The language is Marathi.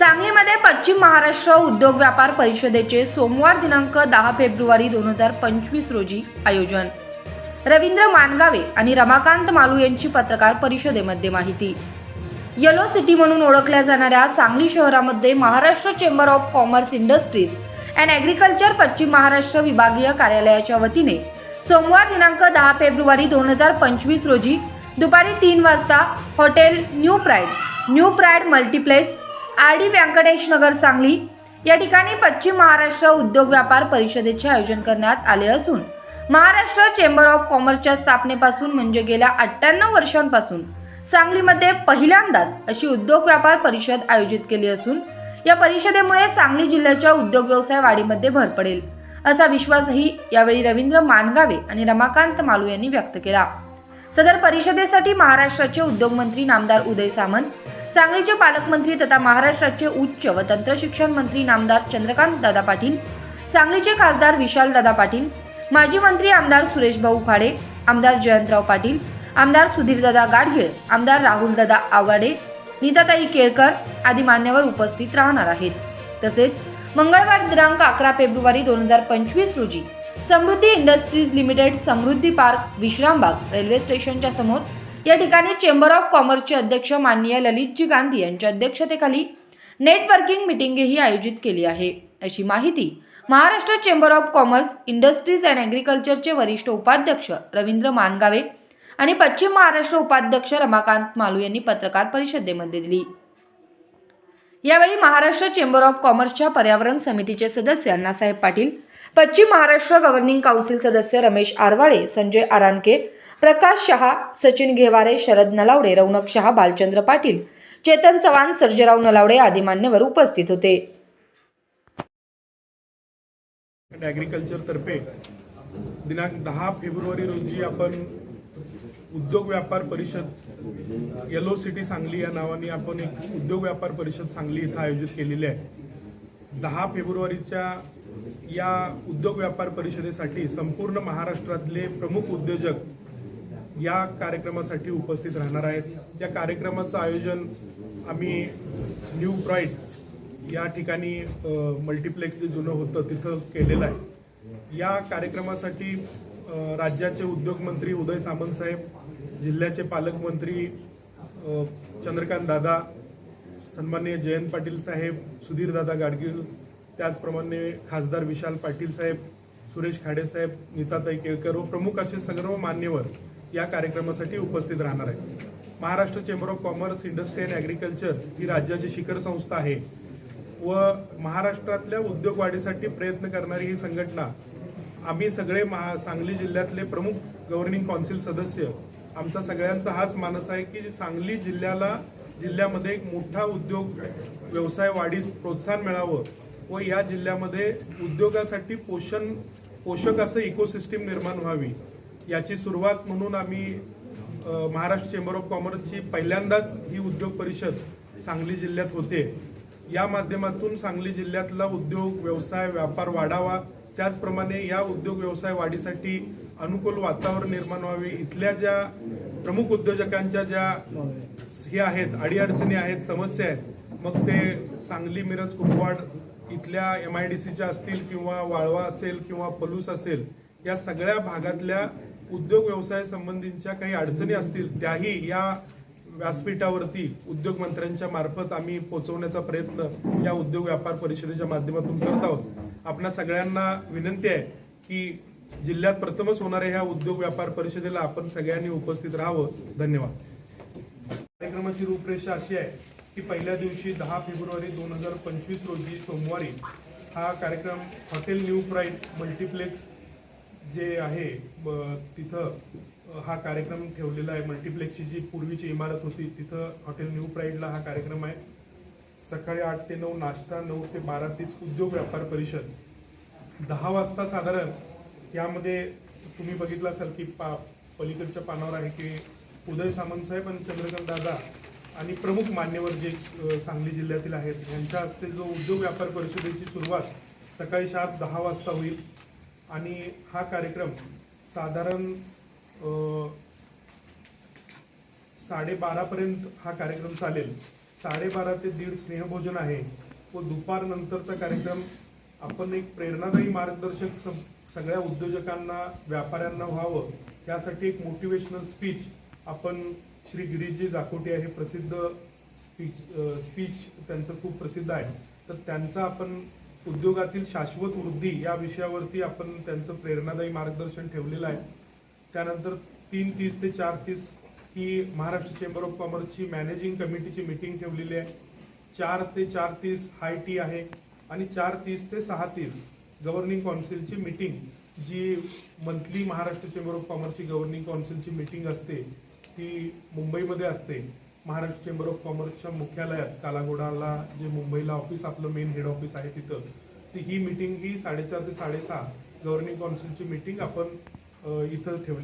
सांगलीमध्ये पश्चिम महाराष्ट्र उद्योग व्यापार परिषदेचे सोमवार दिनांक दहा फेब्रुवारी दोन हजार पंचवीस रोजी आयोजन. रवींद्र मानगावे आणि रमाकांत मालू यांची पत्रकार परिषदेमध्ये माहिती. येलो सिटी म्हणून ओळखल्या जाणाऱ्या सांगली शहरामध्ये Maharashtra chamber of commerce industries and agriculture पश्चिम महाराष्ट्र विभागीय कार्यालयाच्या वतीने सोमवार दिनांक दहा फेब्रुवारी दोन हजार पंचवीस रोजी दुपारी तीन वाजता hotel new pride new pride multiplex R D Venkatesh Nagar Sangli. या ठिकाणी पश्चिम महाराष्ट्र उद्योग व्यापार परिषदेचे आयोजन करण्यात आले असून महाराष्ट्र चेंबर ऑफ कॉमर्सच्या स्थापनेपासून म्हणजे गेल्या अठ्ठ्याण्णव वर्षांपासून सांगलीमध्ये पहिल्यांदाच अशी उद्योग व्यापार परिषद आयोजित केली असून या परिषदेमुळे सांगली जिल्ह्याच्या उद्योग व्यवसाय वाढीमध्ये भर पडेल असा विश्वासही यावेळी रवींद्र मानगावे आणि रमाकांत मालू यांनी व्यक्त केला. सदर परिषदेसाठी महाराष्ट्राचे उद्योगमंत्री नामदार उदय सामंत सांगलीचे पालकमंत्री तथा महाराष्ट्राचे उच्च व तंत्रशिक्षण मंत्री नामदार चंद्रकांत दादा पाटील सांगलीचे खासदार विशाल दादा पाटील माजी मंत्री आमदार सुरेश भाऊ खाडे आमदार जयंतराव पाटील आमदार सुधीरदादा गाडगीळ आमदार राहुलदादा आवाडे नीताताई केळकर आदी मान्यवर उपस्थित राहणार आहेत. तसेच मंगळवार दिनांक अकरा फेब्रुवारी दोन हजार पंचवीस रोजी Samruddhi industries limited Samruddhi park Vishrambag railway स्टेशनच्या समोर. या ठिकाणी चेंबर ऑफ कॉमर्सचे अध्यक्ष माननीय ललितजी गांधी यांच्या अध्यक्षतेखाली नेटवर्किंग मिटिंगही आयोजित केली आहे. अशी माहिती Maharashtra chamber of commerce industries and ॲग्रिकल्चरचे वरिष्ठ उपाध्यक्ष रवींद्र मानगावे आणि पश्चिम महाराष्ट्र उपाध्यक्ष रमाकांत मालू यांनी पत्रकार परिषदेमध्ये दिली. यावेळी महाराष्ट्र चेंबर ऑफ कॉमर्सच्या पर्यावरण समितीचे सदस्य अण्णासाहेब पाटील पश्चिम महाराष्ट्र गव्हर्निंग काउन्सिल सदस्य रमेश आरवाडे संजय आरानके प्रकाश शहा सचिन घेवारे शरद नलावडे रौनक शहा बालचंद्र पाटील चेतन चव्हाण सर्जेराव नलावडे आदी मान्यवर उपस्थित होते. ॲग्रिकल्चरतर्फे दिनांक दहा फेब्रुवारी रोजी आपण उद्योग व्यापार परिषद येलो सिटी सांगली या नावाने आपण एक उद्योग व्यापार परिषद सांगली इथं आयोजित केलेली आहे. दहा फेब्रुवारीच्या या उद्योग व्यापार परिषदेसाठी संपूर्ण महाराष्ट्रातले प्रमुख उद्योजक या कार्यक्रमासाठी उपस्थित राहणार आहेत. या कार्यक्रमाचं आयोजन आम्ही न्यू प्राईड या ठिकाणी मल्टिप्लेक्स जे जुनं होतं तिथं केलेलं आहे. या कार्यक्रमासाठी राज्याचे उद्योगमंत्री उदय सामंत साहेब जिल्ह्याचे पालकमंत्री चंद्रकांत दादा सन्माननीय जयंत पाटील साहेब सुधीर दादा गाडगीळ त्याचप्रमाणे खासदार विशाल पाटील साहेब सुरेश खाडेसाहेब नीताताई केळकर व प्रमुख असे सर्व मान्यवर या कार्यक्रमासाठी उपस्थित राहणार आहेत. Maharashtra chamber of commerce industry and agriculture ही राज्याची शिखर संस्था आहे व महाराष्ट्रातल्या उद्योग वाढीसाठी प्रयत्न करणारी ही संघटना आम्ही सगळे महा सांगली जिल्ह्यातले प्रमुख गव्हर्निंग कौन्सिल सदस्य. आमचा सगळ्यांचा हाच मानस आहे की सांगली जिल्ह्याला जिल्ह्यामध्ये एक मोठा उद्योग व्यवसाय वाढीस प्रोत्साहन मिळावं व या जिल्ह्यामध्ये उद्योगासाठी पोषण पोषक असं इकोसिस्टीम निर्माण व्हावी याची सुरुवात म्हणून आम्ही महाराष्ट्र चेंबर ऑफ कॉमर्सची पहिल्यांदाच ही उद्योग परिषद सांगली जिल्ह्यात होते. या माध्यमातून सांगली जिल्ह्यातला उद्योग व्यवसाय व्यापार वाढावा त्याचप्रमाणे या उद्योग व्यवसाय वाढीसाठी अनुकूल वातावरण निर्माण व्हावे. इथल्या ज्या प्रमुख उद्योजकांच्या ज्या हे आहेत अडीअडचणी आहेत समस्या आहेत मग ते सांगली मिरज कुपवाड इथल्या एम आय डी सीच्या असतील किंवा वाळवा असेल किंवा पलूस असेल या सगळ्या भागातल्या उद्योग व्यवसाय संबंधीच्या काही अडचणी असतील त्याही या व्यासपीठावरती उद्योग मंत्र्यांच्या मार्फत आम्ही पोहोचवण्याचा प्रयत्न या उद्योग व्यापार परिषदेच्या माध्यमातून करत आहोत. आपणा सगळ्यांना विनंती आहे की जिल्ह्यात प्रथमच होणाऱ्या ह्या उद्योग व्यापार परिषदेला आपण सगळ्यांनी उपस्थित राहावं. धन्यवाद. कार्यक्रमाची रूपरेषा अशी आहे की पहिल्या दिवशी दहा फेब्रुवारी दोन हजार पंचवीस रोजी सोमवारी हा कार्यक्रम हॉटेल न्यू प्राईड मल्टिप्लेक्स जे आहे ब- तिथं हा कार्यक्रम ठेवलेला आहे. मल्टिप्लेक्सची जी पूर्वीची इमारत होती तिथं हॉटेल न्यू प्राईडला हा कार्यक्रम आहे. सकाळी आठ ते नऊ नाश्ता नऊ ते बारा तीस उद्योग व्यापार परिषद. दहा वाजता साधारण यामध्ये तुम्ही बघितलं असाल की पा पलीकडच्या पानावर आहे की उदय सामंत साहेब आणि चंद्रकांत दादा आणि प्रमुख मान्यवर जे सांगली जिल्ह्यातील आहेत यांच्या हस्ते जो उद्योग व्यापार परिषदेची सुरुवात सकाळी शार्प दहा वाजता होईल. आणि हा कार्यक्रम साधारण साडेबारापर्यंत हा कार्यक्रम चालेल. साडेबारा ते दीड स्नेहभोजन आहे. व दुपारनंतरचा कार्यक्रम आपण एक प्रेरणादायी मार्गदर्शक सगळ्या उद्योजकांना व्यापाऱ्यांना व्हावं. यासाठी एक मोटिवेशनल स्पीच आपण श्री गिरीशजी जाकोटी हे प्रसिद्ध स्पीच स्पीच त्यांचं खूप प्रसिद्ध आहे. तर त्यांचा आपण उद्योगातील शाश्वत वृद्धी या विषयावरती आपण त्यांचं प्रेरणादायी मार्गदर्शन ठेवलेलं आहे. त्यानंतर तीन तीस ते चार तीस ही महाराष्ट्र चेंबर ऑफ कॉमर्सची मॅनेजिंग कमिटीची मीटिंग ठेवलेली आहे. चार ते चार तीस हाय टी आहे आणि चार तीस ते सहा तीस गव्हर्निंग काउन्सिलची मीटिंग जी मंथली महाराष्ट्र चेंबर ऑफ कॉमर्सची गव्हर्निंग काउन्सिलची मीटिंग असते. ती मुंबईमध्ये असते. महाराष्ट्र चेंबर ऑफ कॉमर्सच्या मुख्यालयात कालाघोडाला जे मुंबईला ऑफिस आपलं मेन हेड ऑफिस आहे तिथं ती ही मिटिंग ही साडेचार ते साडेसहा गव्हर्निंग काउन्सिलची मिटिंग आपण इथं ठेवली.